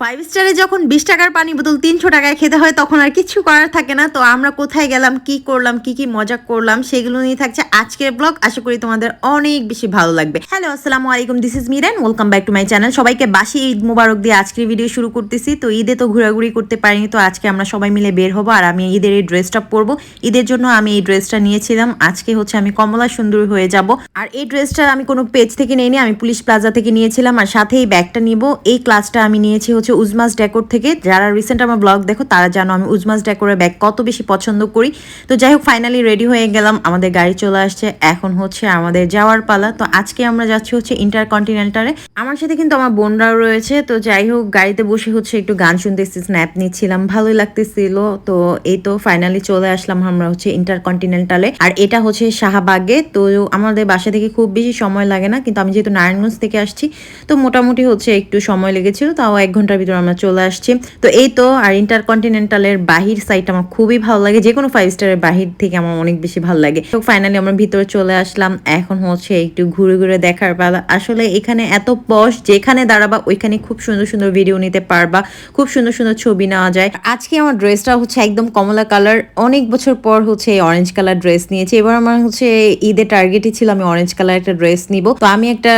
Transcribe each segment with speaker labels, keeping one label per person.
Speaker 1: Five স্টারে যখন বিশ টাকার পানি বোতল তিনশো টাকায় খেতে হয়, তখন আর কিছু করার থাকে না। তো আমরা কোথায় গেলাম, কি করলাম, কি কি মজা করলাম, সেগুলো নিয়ে থাকছে আজকের ব্লগ আশা করি তোমাদের অনেক বেশি ভালো লাগবে। হ্যালো আসসালামু আলাইকুম this is Miran welcome back to my channel সবাইকে বাসি ঈদ মুবারক দিয়ে আজকের ভিডিও শুরু করতেছি। তো ঈদে তো ঘোরাঘুরি করতে পারিনি, তো আজকে আমরা সবাই মিলে বের হব আর আমি ঈদের এই ড্রেসটা পরবো। ঈদের জন্য আমি এই ড্রেসটা নিয়েছিলাম। আজকে হচ্ছে আমি কমলা সুন্দর হয়ে যাব। আর এই ড্রেসটা আমি কোনো পেজ থেকে নিইনি, আমি পুলিশ প্লাজা থেকে নিয়েছিলাম। আর সাথে এই ব্যাগটা নিব। এই ক্লাসটা আমি নিয়েছি হচ্ছে উজমাস ডেকোর থেকে। যারা রিসেন্ট আমার ব্লগ দেখো, তারা জানো আমি উজমাস ডেকোরের ব্যাগ কত বেশি পছন্দ করি। তো যাই হোক ফাইনালি রেডি হয়ে গেলাম, আমাদের গাড়ি চলে আসছে। এখন হচ্ছে আমাদের যাওয়ার পালা। তো আজকে আমরা যাচ্ছি হচ্ছে ইন্টারকন্টিনেন্টালে আমার সাথে কিন্তু আমার বোনরাও রয়েছে। তো যাই হোক, গাড়িতে বসে হচ্ছে একটু গান শুনতেছি স্ন্যাপ নিচ্ছিলাম, ভালোই লাগতেছিল। তো এই তো ফাইনালি চলে আসলাম আমরা হচ্ছে ইন্টারকন্টিনেন্টালে আর এটা হচ্ছে শাহবাগে। তো আমাদের বাসা থেকে খুব বেশি সময় লাগে না, কিন্তু আমি যেহেতু নারায়ণগঞ্জ থেকে আসছি, তো মোটামুটি হচ্ছে একটু সময় লেগেছিল, তাও এক ঘণ্টার ভিতর আমরা চলে আসছি। তো এই তো আর ইন্টারকন্টিনেন্টালের বাহির সাইড আমার খুবই ভালো লাগে। যে কোনো ফাইভ স্টারের বাহির থেকে আমার অনেক বেশি ভালো লাগে। তো ফাইনালি আমরা ভিতরে চলে আসলাম। এখন হচ্ছে একটু ঘুরে ঘুরে দেখার পালা। আসলে এখানে এত পশ যেখানে দাঁড়াবা ওইখানে খুব সুন্দর সুন্দর ভিডিও নিতে পারবা। খুব সুন্দর সুন্দর ছবি নেওয়া যায়। আজকে আমার ড্রেসটা হচ্ছে একদম কমলা কালার অনেক বছর পর হচ্ছে অরেঞ্জ কালার ড্রেস নিয়েছি। এবার আমার হচ্ছে ঈদের টার্গেটই ছিল আমি অরেঞ্জ কালার একটা ড্রেস নিব। তো আমি একটা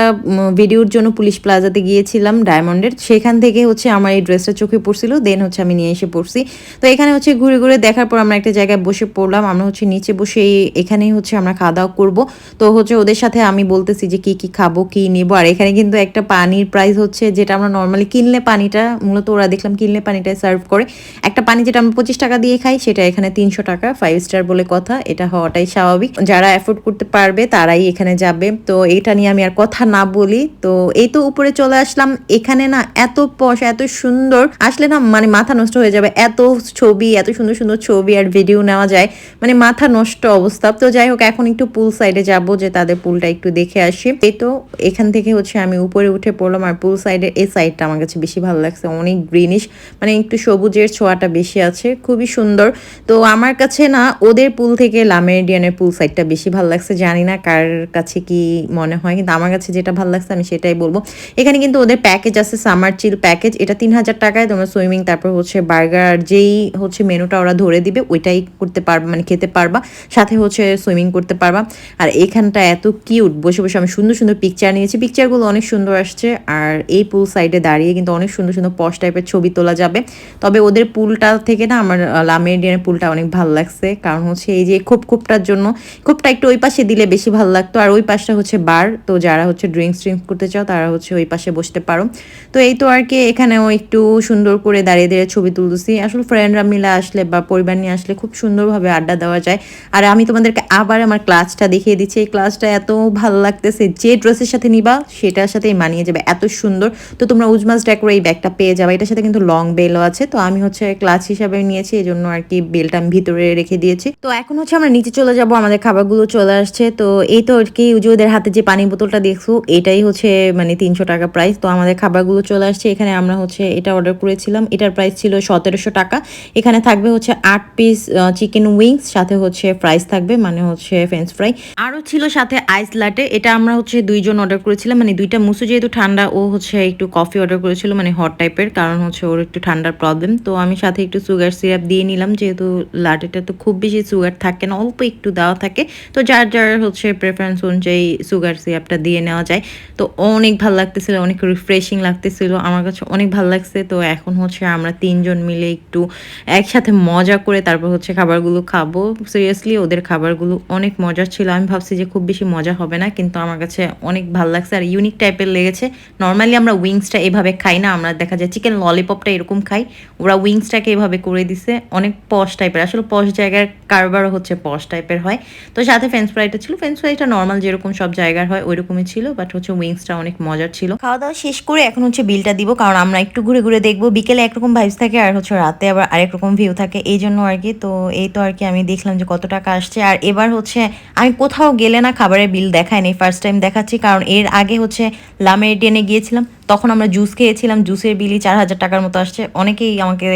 Speaker 1: ভিডিওর জন্য পুলিশ প্লাজাতে গিয়েছিলাম ডায়মন্ডের সেখান থেকে হচ্ছে আমার এই ড্রেসটা চোখে পড়ছিল দেন হচ্ছে আমি নিয়ে এসে পড়ছি। তো এখানে হচ্ছে ঘুরে ঘুরে দেখার পর আমরা একটা জায়গায় বসে পড়লাম, আমরা হচ্ছে নিচে বসে এখানেই হচ্ছে আমরা খাওয়া দাওয়া করব। তো হচ্ছে ওদের সাথে আমি বলতেছি যে কি কি খাব, কি নেব, আর এখানে কিন্তু একটা পানির প্রাইস হচ্ছে যেটা আমরা নর্মালি কিনলে পানিটা, মূলত ওরা দেখলাম কিনলে পানিটা সার্ভ করে। একটা পানি যেটা আমরা পঁচিশ টাকা দিয়ে খাই, সেটা এখানে তিনশো টাকা ফাইভ স্টার বলে কথা, এটা হওয়াটাই স্বাভাবিক। যারা অ্যাফোর্ড করতে পারবে, তারাই এখানে যাবে। তো এটা নিয়ে আমি আর কথা না বলি। তো এই তো উপরে চলে আসলাম। এখানে না এত পশ এত সুন্দর। আসলে না মানে মাথা নষ্ট হয়ে যাবে। এত ছবি, এত সুন্দর সুন্দর ছবি আর ভিডিও নেওয়া যায়। মানে মাথা নষ্ট অবস্থা। তো যাই হোক, এখন একটু পুল সাইডে যাব, যে তাদের পুলটা একটু দেখে আসি। এই তো, এখান থেকে হচ্ছে আমি উপরে উঠে পড়লাম। আর পুল সাইডের এই সাইডটা আমার কাছে বেশি ভালো লাগছে। অনেক গ্রিনিশ মানে একটু সবুজের ছোঁয়াটা বেশি আছে। খুবই সুন্দর। তো আমার কাছে না, ওদের পুল থেকে লামেরিডিয়ানের পুল সাইডটা বেশি ভালো লাগছে। জানি না কার কাছে কি মনে হয়, কিন্তু আমার কাছে যেটা ভালো লাগছে আমি সেটাই বলব। এখানে কিন্তু ওদের প্যাকেজ আছে সামার চিল প্যাকেজ এটা তিন হাজার টাকায় তোমরা সুইমিং, তারপর হচ্ছে বার্গার, যেই হচ্ছে মেনুটা ওরা ধরে দিবে, ওইটাই করতে পারবা মানে খেতে পারবা, সাথে হচ্ছে সুইমিং করতে পারবা। আর এইখানটা এত কিউট, বসে বসে আমি সুন্দর সুন্দর পিকচার নিয়েছি। পিকচারগুলো অনেক সুন্দর আসছে, আর এই পুল সাইডে দাঁড়িয়ে কিন্তু অনেক সুন্দর সুন্দর পশ টাইপের ছবি তোলা যাবে। তবে ওদের পুলটা থেকে না আমার লামেরিডিয়ানের পুলটা অনেক ভালো লাগছে, কারণ হচ্ছে এই যে খোপ খোপটার জন্য, খোপটা একটু ওই পাশে দিলে বেশি ভালো লাগতো। আর ওই পাশটা হচ্ছে বার, তো যারা হচ্ছে ড্রিঙ্কস ড্রিঙ্কস করতে চাও, তারা হচ্ছে ওই পাশে বসতে পারো। তো এই তো আর কি এখানেও একটু সুন্দর করে দাঁড়িয়ে দাঁড়িয়ে ছবি তুলতেছি। আসলে ফ্রেন্ডরা মিলে আসলে বা পরিবার নিয়ে আসলে খুব সুন্দরভাবে আড্ডা দেওয়া যায়। আর আমি তোমাদেরকে আবার আমার ক্লাসটা দেখিয়ে দিচ্ছি। এই ক্লাসটা এত ভালো লাগতেছে যে ড্রেসের সাথে নিবা, সেটার সাথেই মানিয়ে যাবে। এত সুন্দর। তো তোমরা উজমাস ডেকোর এই ব্যাগটা পেয়ে যাবে। এটার সাথে কিন্তু লং বেলও আছে। তো আমি হচ্ছে ক্লাস হিসাবে নিয়েছি এই জন্য আর কি বেলটা আমি ভিতরে রেখে দিয়েছি। তো এখন হচ্ছে আমরা নিচে চলে যাব, আমাদের খাবারগুলো চলে আসছে। তো এই তো আর কি ওদের হাতে যে পানি বোতলটা দেখছ, এটাই হচ্ছে মানে তিনশো টাকা প্রাইস তো আমাদের খাবারগুলো চলে আসছে। এখানে আমরা হচ্ছে এটা অর্ডার করেছিলাম। এটার প্রাইস ছিল সতেরোশো টাকা। এখানে থাকবে হচ্ছে আট পিস চিকেন উইংস সাথে হচ্ছে ফ্রাইস থাকবে মানে হচ্ছে ফ্রেঞ্চ ফ্রাই আরও ছিল সাথে আইস লাটে এটা আমরা হচ্ছে দুইজন অর্ডার করেছিলাম। মানে দুইটা মুসু যেহেতু ঠান্ডা, ও হচ্ছে একটু কফি অর্ডার করেছিল মানে হট টাইপের কারণ হচ্ছে ওর একটু ঠান্ডার প্রবলেম তো আমি সাথে একটু সুগার সিরাপ দিয়ে নিলাম, যেহেতু লাটেটা তো খুব বেশি সুগার থাকে না, অল্প একটু দেওয়া থাকে। তো যার যার হচ্ছে প্রেফারেন্স অনুযায়ী সুগার সিরাপটা দিয়ে নেওয়া যায়। তো অনেক ভালো লাগতেছিল, অনেক রিফ্রেশিং লাগতেছিল। আমার কাছে অনেক ভালো লাগছে। তো এখন হচ্ছে আমরা তিনজন মিলে একটু একসাথে মজা করে তারপর হচ্ছে খাবারগুলো খাব। সিরিয়াসলি ওদের খাবারগুলো অনেক মজার ছিল। আমি ভাবছি যে খুব বেশি মজা হবে না, কিন্তু আমার কাছে অনেক ভালো লাগছে আর ইউনিক টাইপের লেগেছে। নর্মালি আমরা উইংসটা এভাবে খাই না, আমরা দেখা যায় চিকেন ললিপপটা এরকম খাই। ওরা উইংসটাকে এভাবে করে দিছে, অনেক পশ টাইপের আসলে পশ জায়গার কারবারও হচ্ছে পশ টাইপের হয়। তো সাথে ফ্রেঞ্চ ফ্রাইটা ছিল। ফ্রেঞ্চ ফ্রাইটা নর্মাল যেরকম সব জায়গার হয়, ওইরকমই ছিল বাট হচ্ছে উইংসটা অনেক মজার ছিল। খাওয়া দাওয়া শেষ করে এখন হচ্ছে বিলটা দিব, কারণ আমরা একটু ঘুরে ঘুরে দেখব। বিকেলে একরকম ভাইবস থাকে আর হচ্ছে রাতে আবার আরেক রকম ভিউ থাকে। এই জন্য আর কি, তো এই তো আর কি আমি দেখলাম যে কত টাকা আসছে। আর এবার হচ্ছে আমি কোথাও গেলে না খাবারের বিল দেখায়নি ফার্স্ট টাইম দেখাচ্ছি, কারণ এর আগে হচ্ছে লামের ট্রেনে গিয়েছিলাম। তখন আমরা জুস খেয়েছিলাম জুসের বিলি চার হাজার টাকার মতো আসছে। অনেকেই আমাকে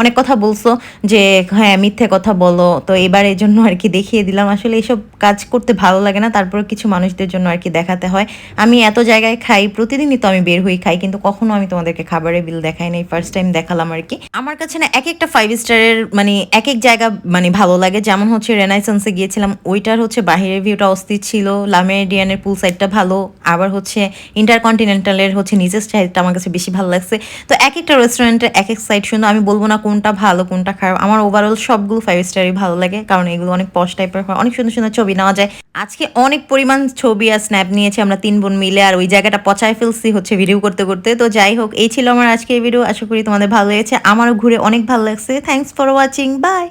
Speaker 1: অনেক কথা বলছো যে হ্যাঁ মিথ্যে কথা বলো। তো এবার এই জন্য আর কি দেখিয়ে দিলাম। আসলে এইসব কাজ করতে ভালো লাগে না তারপর কিছু মানুষদের জন্য আর কি দেখাতে হয়। আমি এত জায়গায় খাই, প্রতিদিনই তো আমি বের হই খাই, কিন্তু কখনো আমি তোমাদেরকে খাবারের বিল দেখাই নাই ফার্স্ট টাইম দেখালাম আর কি। আমার কাছে না এক একটা ফাইভ স্টারের মানে এক এক জায়গা মানে ভালো লাগে। যেমন হচ্ছে রেনাইসেন্সে গিয়েছিলাম, ওইটার হচ্ছে বাহিরের ভিউটা অস্থির ছিল লামেডিয়ানের পুল সাইডটা ভালো। আবার হচ্ছে ইন্টারকন্টিনেন্টালের হচ্ছে নিচের সাইডটা আমার কাছে বেশি ভালো লাগছে। তো এক একটা রেস্টুরেন্টের এক এক সাইড সুন্দর, আমি বলব না কোনটা ভালো, কোনটা খারাপ। আমার ওভারঅল সবগুলো ফাইভ স্টারই ভালো লাগে, কারণ এগুলো অনেক পশ টাইপের হয়, অনেক সুন্দর সুন্দর ছবি নেওয়া যায়। আজকে অনেক পরিমাণ ছবি আর স্ন্যাপ নিয়েছি আমরা তিন বোন মিলে, আর ওই জায়গাটা পচায় ফেলছি হচ্ছে ভিডিও করতে করতে। তো যাই হোক, এই ছিল আমার আজকের ভিডিও আশা করি তোমাদের ভালো লেগেছে। আমারও ঘুরে অনেক ভালো লাগছে। Thanks for watching by